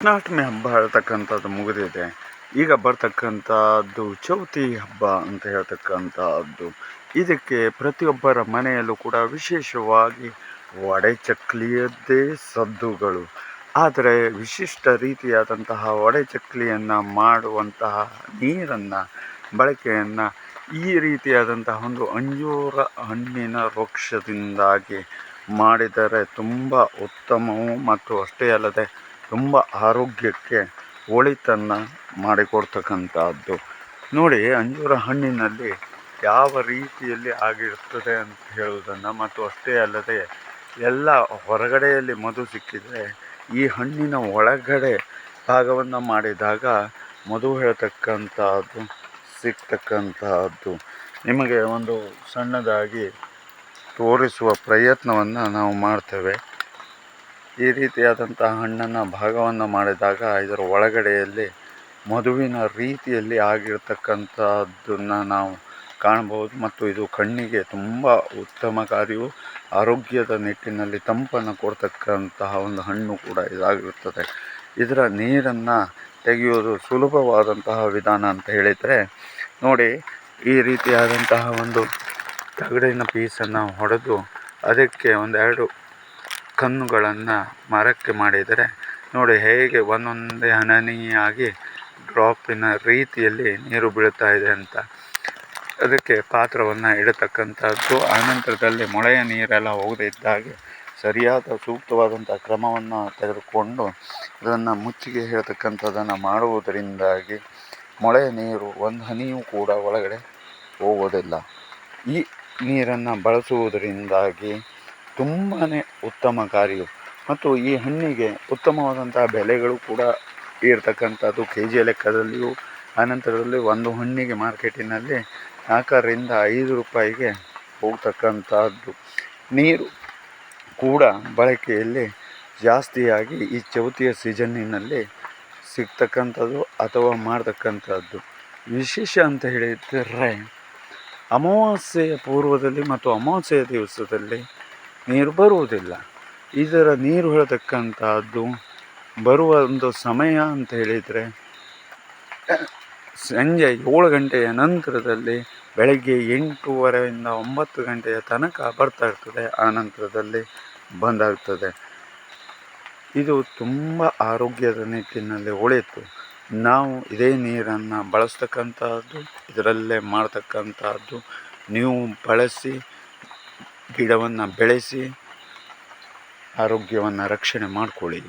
ಕೃಷ್ಣಾಷ್ಟಮಿ ಹಬ್ಬ ಹೇಳ್ತಕ್ಕಂಥದ್ದು ಮುಗಿದಿದೆ. ಈಗ ಬರ್ತಕ್ಕಂಥದ್ದು ಚೌತಿ ಹಬ್ಬ ಅಂತ ಹೇಳ್ತಕ್ಕಂಥದ್ದು. ಇದಕ್ಕೆ ಪ್ರತಿಯೊಬ್ಬರ ಮನೆಯಲ್ಲೂ ಕೂಡ ವಿಶೇಷವಾಗಿ ವಡೆ ಚಕ್ಲಿಯದ್ದೇ ಸದ್ದುಗಳು. ಆದರೆ ವಿಶಿಷ್ಟ ರೀತಿಯಾದಂತಹ ವಡೆ ಚಕ್ಲಿಯನ್ನು ಮಾಡುವಂತಹ ನೀರನ್ನು, ಬಳಕೆಯನ್ನು ಈ ರೀತಿಯಾದಂತಹ ಒಂದು ಅಂಜೂರ ಹಣ್ಣಿನ ವೃಕ್ಷದಿಂದಾಗಿ ಮಾಡಿದರೆ ತುಂಬ ಉತ್ತಮವು ಮತ್ತು ಅಷ್ಟೇ ಅಲ್ಲದೆ ತುಂಬ ಆರೋಗ್ಯಕ್ಕೆ ಒಳಿತನ್ನು ಮಾಡಿಕೊಡ್ತಕ್ಕಂಥದ್ದು ನೋಡಿ, ಅಂಜೂರ ಹಣ್ಣಿನಲ್ಲಿ ಯಾವ ರೀತಿಯಲ್ಲಿ ಆಗಿರುತ್ತದೆ ಅಂತ ಹೇಳುವುದನ್ನು, ಮತ್ತು ಅಷ್ಟೇ ಅಲ್ಲದೆ ಎಲ್ಲ ಹೊರಗಡೆಯಲ್ಲಿ ಮಧು ಸಿಕ್ಕಿದರೆ ಈ ಹಣ್ಣಿನ ಒಳಗಡೆ ಭಾಗವನ್ನು ಮಾಡಿದಾಗ ಮಧು ಹೇಳ್ತಕ್ಕಂಥದ್ದು ಸಿಗ್ತಕ್ಕಂತಹದ್ದು ನಿಮಗೆ ಒಂದು ಸಣ್ಣದಾಗಿ ತೋರಿಸುವ ಪ್ರಯತ್ನವನ್ನು ನಾವು ಮಾಡ್ತೇವೆ. ಈ ರೀತಿಯಾದಂತಹ ಹಣ್ಣನ್ನು ಭಾಗವನ್ನು ಮಾಡಿದಾಗ ಇದರ ಒಳಗಡೆಯಲ್ಲಿ ಮಧುವಿನ ರೀತಿಯಲ್ಲಿ ಆಗಿರ್ತಕ್ಕಂಥದ್ದನ್ನು ನಾವು ಕಾಣ್ಬೋದು ಮತ್ತು ಇದು ಕಣ್ಣಿಗೆ ತುಂಬ ಉತ್ತಮಕಾರಿಯು ಆರೋಗ್ಯದ ನಿಟ್ಟಿನಲ್ಲಿ ತಂಪನ್ನು ಕೊಡ್ತಕ್ಕಂತಹ ಒಂದು ಹಣ್ಣು ಕೂಡ ಇದಾಗಿರುತ್ತದೆ. ಇದರ ನೀರನ್ನು ತೆಗೆಯೋದು ಸುಲಭವಾದಂತಹ ವಿಧಾನ ಅಂತ ಹೇಳಿದರೆ, ನೋಡಿ ಈ ರೀತಿಯಾದಂತಹ ಒಂದು ತಗಡಿನ ಪೀಸನ್ನು ಹೊಡೆದು ಅದಕ್ಕೆ ಒಂದೆರಡು ಕಣ್ಣುಗಳನ್ನು ಮರಕ್ಕೆ ಮಾಡಿದರೆ, ನೋಡಿ ಹೇಗೆ ಒಂದೊಂದೇ ಹನನಿಯಾಗಿ ಡ್ರಾಪಿನ ರೀತಿಯಲ್ಲಿ ನೀರು ಬೀಳ್ತಾ ಇದೆ ಅಂತ. ಅದಕ್ಕೆ ಪಾತ್ರವನ್ನು ಇಡತಕ್ಕಂಥದ್ದು ಆನಂತರದಲ್ಲಿ ಮೊಳೆಯ ನೀರೆಲ್ಲ ಹೋಗದಿದ್ದಾಗೆ ಸರಿಯಾದ ಸೂಕ್ತವಾದಂಥ ಕ್ರಮವನ್ನು ತೆಗೆದುಕೊಂಡು ಅದನ್ನು ಮುಚ್ಚಿಗೆ ಹೇಳ್ತಕ್ಕಂಥದ್ದನ್ನು ಮಾಡುವುದರಿಂದಾಗಿ ಮೊಳೆಯ ನೀರು, ಒಂದು ಹನಿಯೂ ಕೂಡ ಒಳಗಡೆ ಹೋಗೋದಿಲ್ಲ. ಈ ನೀರನ್ನು ಬಳಸುವುದರಿಂದಾಗಿ ತುಂಬಾ ಉತ್ತಮಕಾರಿಯು ಮತ್ತು ಈ ಹಣ್ಣಿಗೆ ಉತ್ತಮವಾದಂತಹ ಬೆಲೆಗಳು ಕೂಡ ಇರ್ತಕ್ಕಂಥದ್ದು. ಕೆ ಜಿಯ ಲೆಕ್ಕದಲ್ಲಿಯೂ, ಆನಂತರದಲ್ಲಿ ಒಂದು ಹಣ್ಣಿಗೆ ಮಾರ್ಕೆಟಿನಲ್ಲಿ ನಾಲ್ಕರಿಂದ ಐದು ರೂಪಾಯಿಗೆ ಹೋಗ್ತಕ್ಕಂಥದ್ದು. ನೀರು ಕೂಡ ಬಳಕೆಯಲ್ಲಿ ಜಾಸ್ತಿಯಾಗಿ ಈ ಚೌತಿಯ ಸೀಸನ್ನಿನಲ್ಲಿ ಸಿಗ್ತಕ್ಕಂಥದ್ದು ಅಥವಾ ಮಾಡ್ತಕ್ಕಂಥದ್ದು ವಿಶೇಷ ಅಂತ ಹೇಳಿದರೆ, ಅಮಾವಾಸ್ಯೆಯ ಪೂರ್ವದಲ್ಲಿ ಮತ್ತು ಅಮಾವಾಸ್ಯೆಯ ದಿವಸದಲ್ಲಿ ನೀರು ಬರುವುದಿಲ್ಲ. ಇದರ ನೀರು ಹೇಳತಕ್ಕಂತಹದ್ದು ಬರುವ ಒಂದು ಸಮಯ ಅಂತ ಹೇಳಿದರೆ, ಸಂಜೆ ಏಳು ಗಂಟೆಯ ನಂತರದಲ್ಲಿ ಬೆಳಗ್ಗೆ ಎಂಟೂವರೆಯಿಂದ ಒಂಬತ್ತು ಗಂಟೆಯ ತನಕ ಬರ್ತಾ ಇರ್ತದೆ. ಆ ನಂತರದಲ್ಲಿ ಬಂದಾಗ್ತದೆ. ಇದು ತುಂಬ ಆರೋಗ್ಯದ ನಿಟ್ಟಿನಲ್ಲಿ ಒಳಿತು. ನಾವು ಇದೇ ನೀರನ್ನು ಬಳಸ್ತಕ್ಕಂಥದ್ದು ಇದರಲ್ಲೇ ಮಾಡ್ತಕ್ಕಂತಹದ್ದು, ನೀವು ಬಳಸಿ ಗಿಡವನ್ನು ಬೆಳೆಸಿ ಆರೋಗ್ಯವನ್ನು ರಕ್ಷಣೆ ಮಾಡಿಕೊಳ್ಳಿ.